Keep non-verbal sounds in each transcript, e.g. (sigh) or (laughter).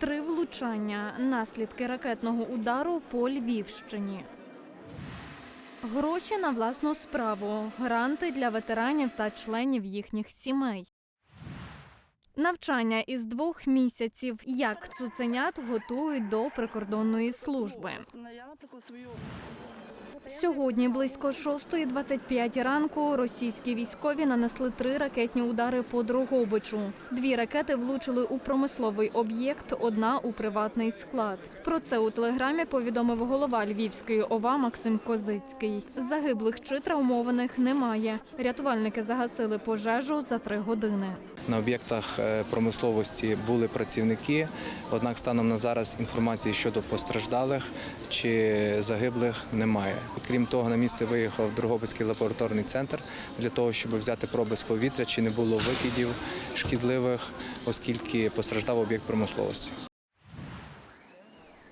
Три влучання наслідки ракетного удару по Львівщині. Гроші на власну справу, гранти для ветеранів та членів їхніх сімей. Навчання із двох місяців, як цуценят готують до прикордонної служби. Сьогодні близько 6.25 ранку російські військові нанесли три ракетні удари по Дрогобичу. Дві ракети влучили у промисловий об'єкт, одна у приватний склад. Про це у телеграмі повідомив голова Львівської ОВА Максим Козицький. Загиблих чи травмованих немає. Рятувальники загасили пожежу за три години. На об'єктах е, промисловості були працівники, однак станом на зараз інформації щодо постраждалих чи загиблих немає. Крім того, на місце виїхав Дрогобицький лабораторний центр для того, щоб взяти проби з повітря, чи не було викидів шкідливих, оскільки постраждав об'єкт промисловості.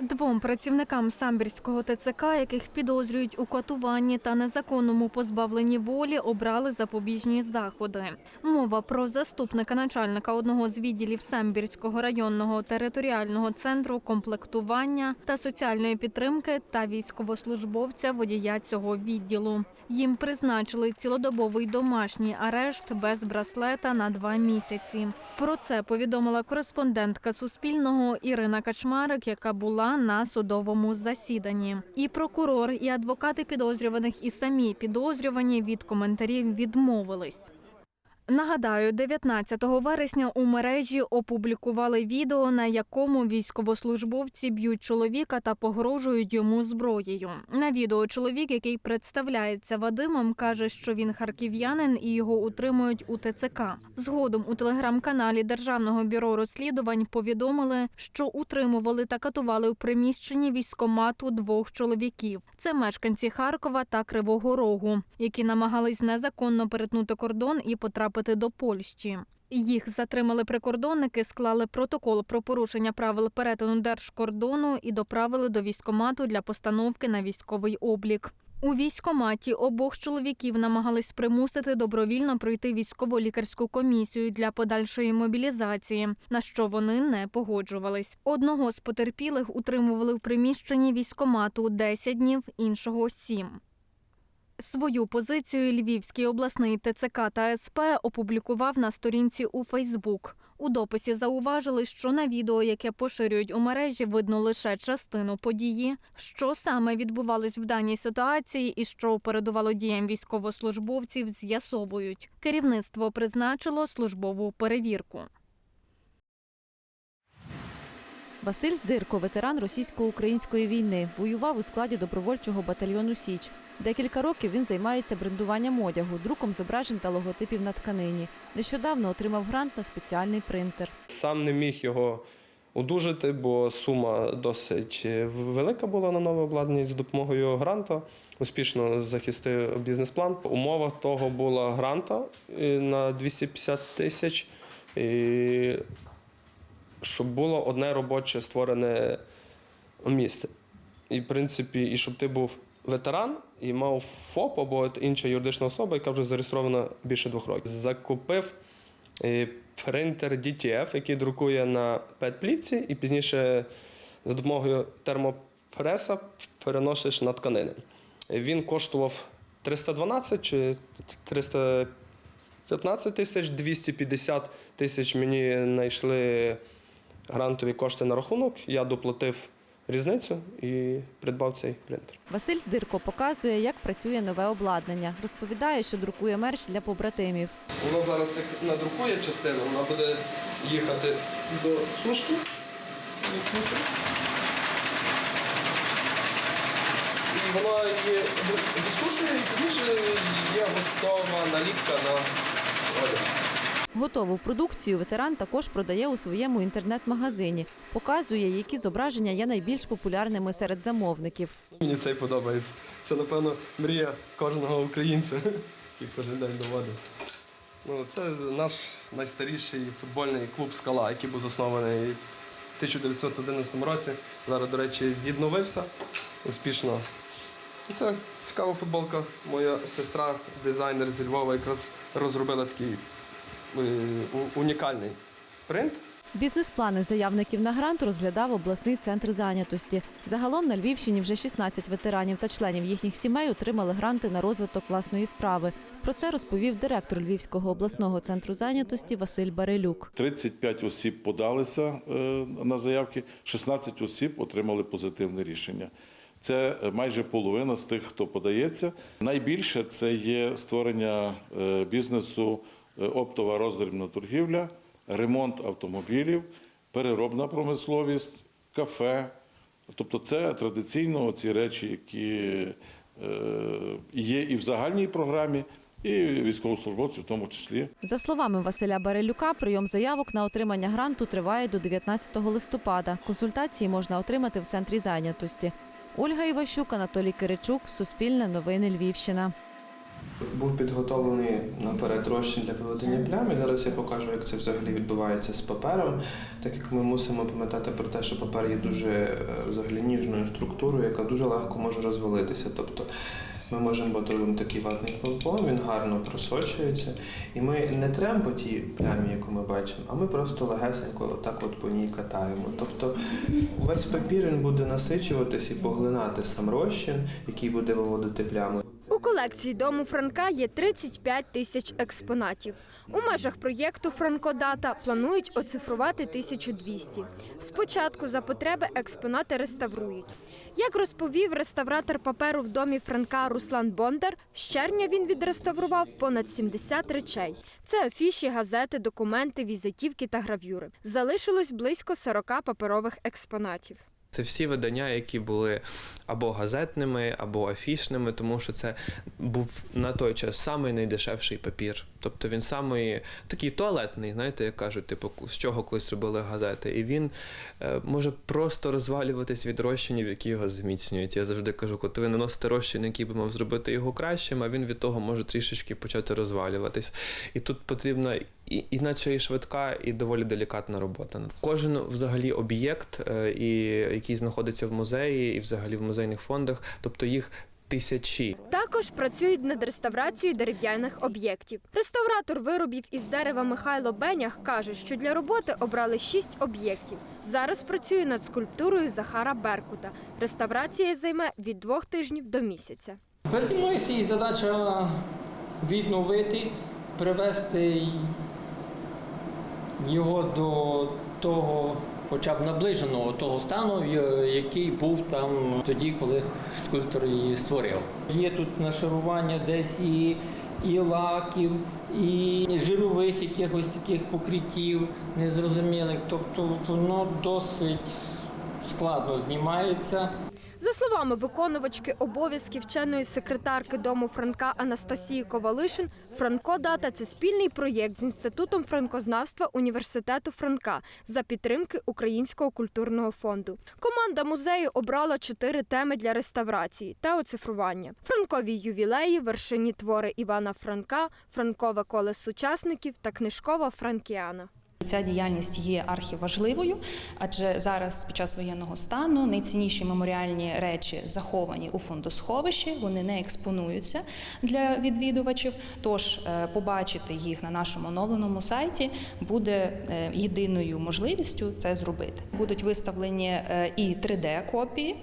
Двом працівникам самбірського ТЦК, яких підозрюють у катуванні та незаконному позбавленні волі, обрали запобіжні заходи. Мова про заступника начальника одного з відділів Самбірського районного територіального центру комплектування та соціальної підтримки та військовослужбовця водія цього відділу. Їм призначили цілодобовий домашній арешт без браслета на два місяці. Про це повідомила кореспондентка Суспільного Ірина Качмарик, яка була на судовому засіданні. І прокурор, і адвокати підозрюваних, і самі підозрювані від коментарів відмовились. Нагадаю, 19 вересня у мережі опублікували відео, на якому військовослужбовці б'ють чоловіка та погрожують йому зброєю. На відео чоловік, який представляється Вадимом, каже, що він харків'янин і його утримують у ТЦК. Згодом у телеграм-каналі Державного бюро розслідувань повідомили, що утримували та катували у приміщенні військомату двох чоловіків. Це мешканці Харкова та Кривого Рогу, які намагались незаконно перетнути кордон і потрапити до Польщі. Їх затримали прикордонники, склали протокол про порушення правил перетину держкордону і доправили до військомату для постановки на військовий облік. У військоматі обох чоловіків намагались примусити добровільно пройти військово-лікарську комісію для подальшої мобілізації, на що вони не погоджувались. Одного з потерпілих утримували в приміщенні військомату 10 днів, іншого 7. Свою позицію Львівський обласний ТЦК та СП опублікував на сторінці у Фейсбук. У дописі зауважили, що на відео, яке поширюють у мережі, видно лише частину події, що саме відбувалось в даній ситуації і що передувало діям військовослужбовців, з'ясовують. Керівництво призначило службову перевірку. Василь Здирко, ветеран російсько-української війни, воював у складі добровольчого батальйону Січ. Декілька років він займається брендуванням одягу, друком зображень та логотипів на тканині. Нещодавно отримав грант на спеціальний принтер. Сам не міг його одужати, бо сума досить велика була на нове обладнання. З допомогою гранта успішно захистив бізнес-план. Умова того була гранта е, на 250 тисяч, і щоб було одне робоче створене місце. І, в принципі, і щоб ти був ветеран і мав ФОП або інша юридична особа, яка вже зареєстрована більше двох років. Закупив е, принтер DTF, який друкує на пет-плівці, і пізніше за допомогою термопреса переносиш на тканини. Він коштував 312 чи 315 тисяч, 250 тисяч мені знайшли грантові кошти на рахунок. Я доплатив різницю і придбав цей принтер. Василь Здирко показує, як працює нове обладнання. Розповідає, що друкує мерч для побратимів. Воно зараз як надрукує частину, вона буде їхати до сушки. І вона її висушує і пізніше є готова наліпка на одяг. Готову продукцію ветеран також продає у своєму інтернет-магазині. Показує, які зображення є найбільш популярними серед замовників. Мені цей подобається. Це, напевно, мрія кожного українця, (laughs) який кожен день доводить. Ну, це наш найстаріший футбольний клуб Скала, який був заснований в 1911 році. Зараз, до речі, відновився успішно. Це цікава футболка. Моя сестра, дизайнер зі Львова, якраз розробила такий унікальний принт. Бізнес-плани заявників на грант розглядав обласний центр зайнятості. Загалом на Львівщині вже 16 ветеранів та членів їхніх сімей отримали гранти на розвиток власної справи. Про це розповів директор Львівського обласного центру зайнятості Василь Барелюк. 35 осіб подалися е, на заявки, 16 осіб отримали позитивне рішення. Це е, майже половина з тих, хто подається. Найбільше це є створення е, бізнесу, е, оптова роздрібна торгівля, ремонт автомобілів, переробна промисловість, кафе. Тобто це традиційно ці речі, які е, є і в загальній програмі, і військовослужбовців в тому числі. За словами Василя Барелюка, прийом заявок на отримання гранту триває до 19 листопада. Консультації можна отримати в центрі зайнятості. Ольга Іващук, Анатолій Киричук, Суспільне новини Львівщина. Був підготовлений наперед розчин для виведення плям. І зараз я покажу, як це взагалі відбувається з папером, так як ми мусимо пам'ятати про те, що папер є дуже е, взагалі ніжною структурою, яка дуже легко може розвалитися. Тобто ми можемо бути такий ватний помпон, він гарно просочується, і ми не тремо по тій плямі, яку ми бачимо, а ми просто легесенько отак от по ній катаємо. Тобто весь папір він буде насичуватись і поглинати сам розчин, який буде виводити плями. У колекції дому Франка є 35 тисяч експонатів. У межах проєкту Франкодата планують оцифрувати 1200. Спочатку за потреби експонати реставрують. Як розповів реставратор паперу в домі Франка Руслан Бондар, з червня він відреставрував понад 70 речей. Це афіші, газети, документи, візитівки та гравюри. Залишилось близько 40 паперових експонатів. Це всі видання, які були або газетними, або афішними, тому що це був на той час самий найдешевший папір. Тобто він самий такий туалетний, знаєте, як кажуть, типу, з чого колись робили газети. І він е, може просто розвалюватись від розчинів, які його зміцнюють. Я завжди кажу, коли ви наносите розчин, який би мав зробити його кращим, а він від того може трішечки почати розвалюватись. І тут потрібна і, іначе і швидка, і доволі делікатна робота. Кожен взагалі об'єкт, е, і, який знаходиться в музеї, і взагалі в музейних фондах, тобто їх тисячі. Також працюють над реставрацією дерев'яних об'єктів. Реставратор виробів із дерева Михайло Бенях каже, що для роботи обрали шість об'єктів. Зараз працює над скульптурою Захара Беркута. Реставрація займе від двох тижнів до місяця. Переді мною стоїть задача відновити, привести його до того, хоча б наближеного того стану, який був там тоді, коли скульптор її створив. Є тут нашарування десь і, і лаків, і жирових якихось таких покриттів незрозумілих. Тобто воно досить складно знімається. За словами виконувачки обов'язків вченої секретарки дому Франка Анастасії Ковалишин, Франко Дата це спільний проєкт з інститутом франкознавства університету Франка за підтримки Українського культурного фонду. Команда музею обрала чотири теми для реставрації та оцифрування: франкові ювілеї, вершині твори Івана Франка, франкове коле сучасників та книжкова франкіана. Ця діяльність є архіважливою, адже зараз під час воєнного стану найцінніші меморіальні речі заховані у фондосховищі, вони не експонуються для відвідувачів. Тож е, побачити їх на нашому оновленому сайті буде е, єдиною можливістю це зробити. Будуть виставлені е, і 3D-копії,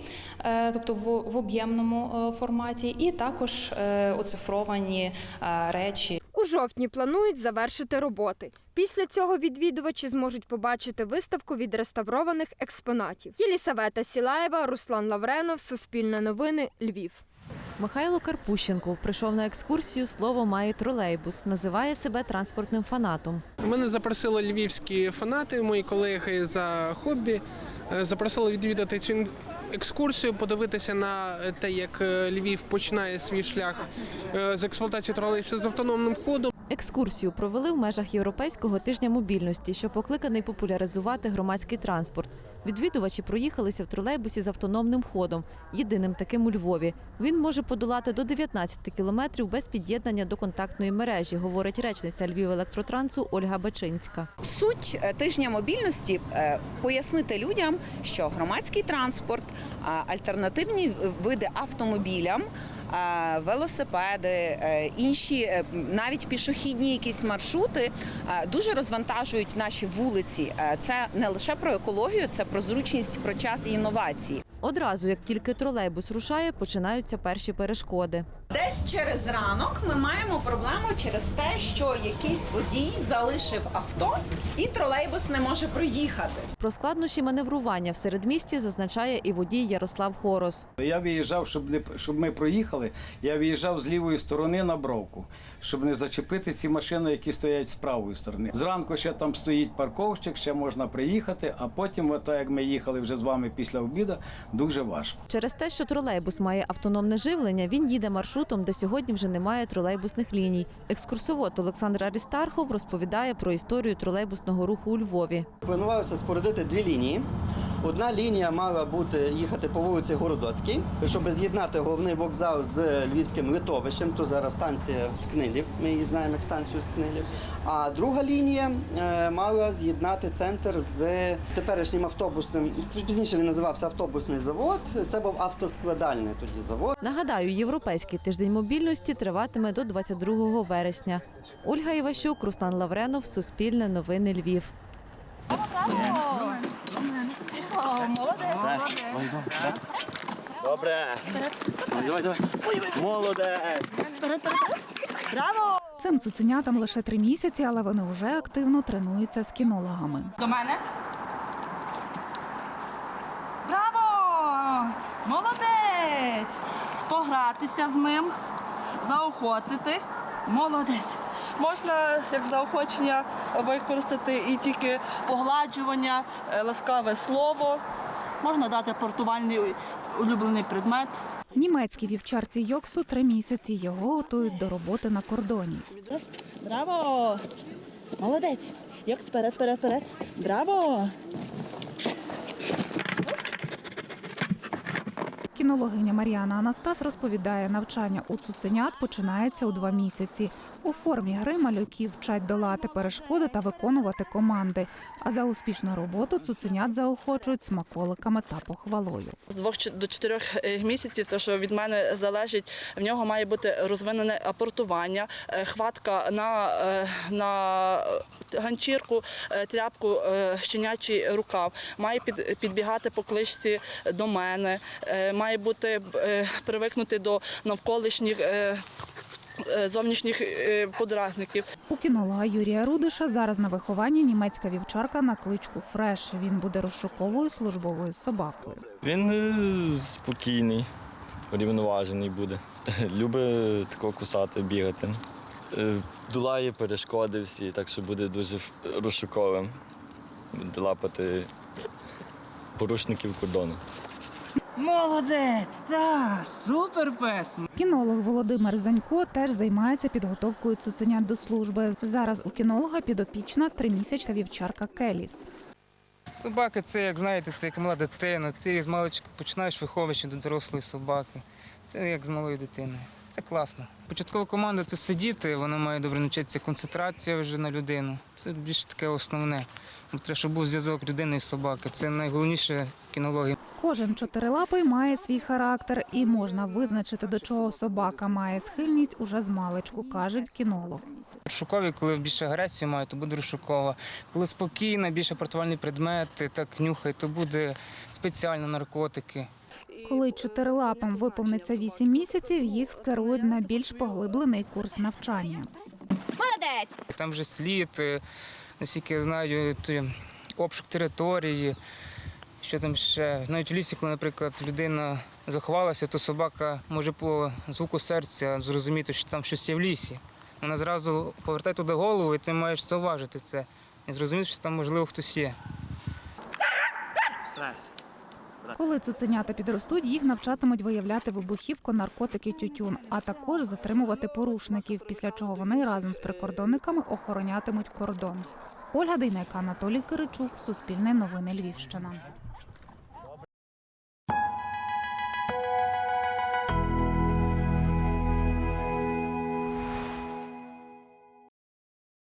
е, тобто в, об'ємному форматі, і також оцифровані речі У жовтні планують завершити роботи. Після цього відвідувачі зможуть побачити виставку відреставрованих експонатів. Єлісавета Сілаєва, Руслан Лавренов, Суспільне новини, Львів. Михайло Карпущенков прийшов на екскурсію Слово має тролейбус. Називає себе транспортним фанатом. Мене запросили львівські фанати, мої колеги за хобі. Е, Запросили відвідати цю екскурсію, подивитися на те, як е, Львів починає свій шлях е, з експлуатації тролейбусів з автономним ходом. Екскурсію провели в межах Європейського тижня мобільності, що покликаний популяризувати громадський транспорт. Відвідувачі проїхалися в тролейбусі з автономним ходом, єдиним таким у Львові. Він може подолати до 19 кілометрів без під'єднання до контактної мережі, говорить речниця Львів електротрансу Ольга Бачинська. Суть е, тижня мобільності е, пояснити людям, що громадський транспорт, альтернативні види автомобілям, велосипеди, е, інші навіть пішохідні якісь маршрути дуже розвантажують наші вулиці. Це не лише про екологію, це про зручність, про час і інновації. Одразу, як тільки тролейбус рушає, починаються перші перешкоди. Десь через ранок ми маємо проблему через те, що якийсь водій залишив авто і тролейбус не може проїхати. Про складнощі маневрування в середмісті зазначає і водій Ярослав Хорос. Я виїжджав, щоб не щоб ми проїхали. Я виїжджав з лівої сторони на бровку, щоб не зачепити ці машини, які стоять з правої сторони. Зранку ще там стоїть парковщик, ще можна приїхати, а потім, ото як ми їхали вже з вами після обіду, дуже важко. Через те, що тролейбус має автономне живлення, він їде маршрутом, де сьогодні вже немає тролейбусних ліній. Екскурсовод Олександр Арістархов розповідає про історію тролейбусного руху у Львові. Планувалося спорудити дві лінії. Одна лінія мала бути їхати по вулиці Городоцькій, щоб з'єднати головний вокзал з львівським литовищем. То зараз станція Скнилів. Ми її знаємо як станцію Скнилів. А друга лінія е, мала з'єднати центр з теперішнім автобусним. Пізніше він називався автобусний завод. Це був автоскладальний тоді завод. Нагадаю, європейський тиждень мобільності триватиме до 22 вересня. Ольга Іващук, Руслан Лавренов, Суспільне новини Львів. Добре. Давай, давай. Молодець. Цим цуценятам лише три місяці, але вони вже активно тренуються з кінологами. До мене. Браво! Молодець! Погратися з ним, заохотити. Молодець. Можна як заохочення використати і тільки погладжування, е, ласкаве слово. Можна дати портувальний улюблений предмет. Німецькій вівчарці Йоксу три місяці його готують до роботи на кордоні. Браво! Молодець! Як вперед, вперед, вперед. Браво! Кінологиня Мар'яна Анастас розповідає, навчання у цуценят починається у два місяці. У формі гри малюків вчать долати перешкоди та виконувати команди. А за успішну роботу цуценят заохочують смаколиками та похвалою. З двох до чотирьох е, місяців, то що від мене залежить, в нього має бути розвинене апортування, е, хватка на, е, на ганчірку, тряпку, щенячий рукав, має під, підбігати по кличці до мене, має бути привикнути до навколишніх зовнішніх е, подразників. У кінолога Юрія Рудиша зараз на вихованні німецька вівчарка на кличку Фреш. Він буде розшуковою службовою собакою. Він е, спокійний, рівноважений буде. (laughs) Любить тако кусати, бігати. Е, Долає перешкоди всі, так що буде дуже розшуковим. Буде лапати порушників кордону. Молодець! Так, супер пес! Кінолог Володимир Занько теж займається підготовкою цуценят до служби. Зараз у кінолога підопічна тримісячна вівчарка Келіс. Собака це, як знаєте, це як мала дитина. Ти з маличку починаєш виховуючи до дорослої собаки. Це як з малою дитиною. Це класно. Початкова команда це сидіти, вона має добре навчитися концентрація вже на людину. Це більш таке основне. Треба, щоб був зв'язок людини і собаки. Це найголовніше в кінології. Кожен чотирилапий має свій характер і можна визначити, до чого собака має схильність уже з маличку, каже кінолог. Розшукові, коли більше агресію має, то буде розшукова. Коли спокійна, більше портувальні предмети, так нюхає, то буде спеціально наркотики. Коли чотирилапам виповниться 8 місяців, їх скерують на більш поглиблений курс навчання. Молодець! Там вже слід, е, наскільки я знаю, обшук території. Що там ще? Навіть в лісі, коли, наприклад, людина заховалася, то собака може по звуку серця зрозуміти, що там щось є в лісі. Вона зразу повертає туди голову, і ти маєш зауважити це. І зрозуміти, що там можливо хтось є. Коли цуценята підростуть, їх навчатимуть виявляти вибухівку, наркотики, тютюн, а також затримувати порушників, після чого вони разом з прикордонниками охоронятимуть кордон. Ольга Дейнека, Анатолій Киричук, Суспільне новини Львівщина.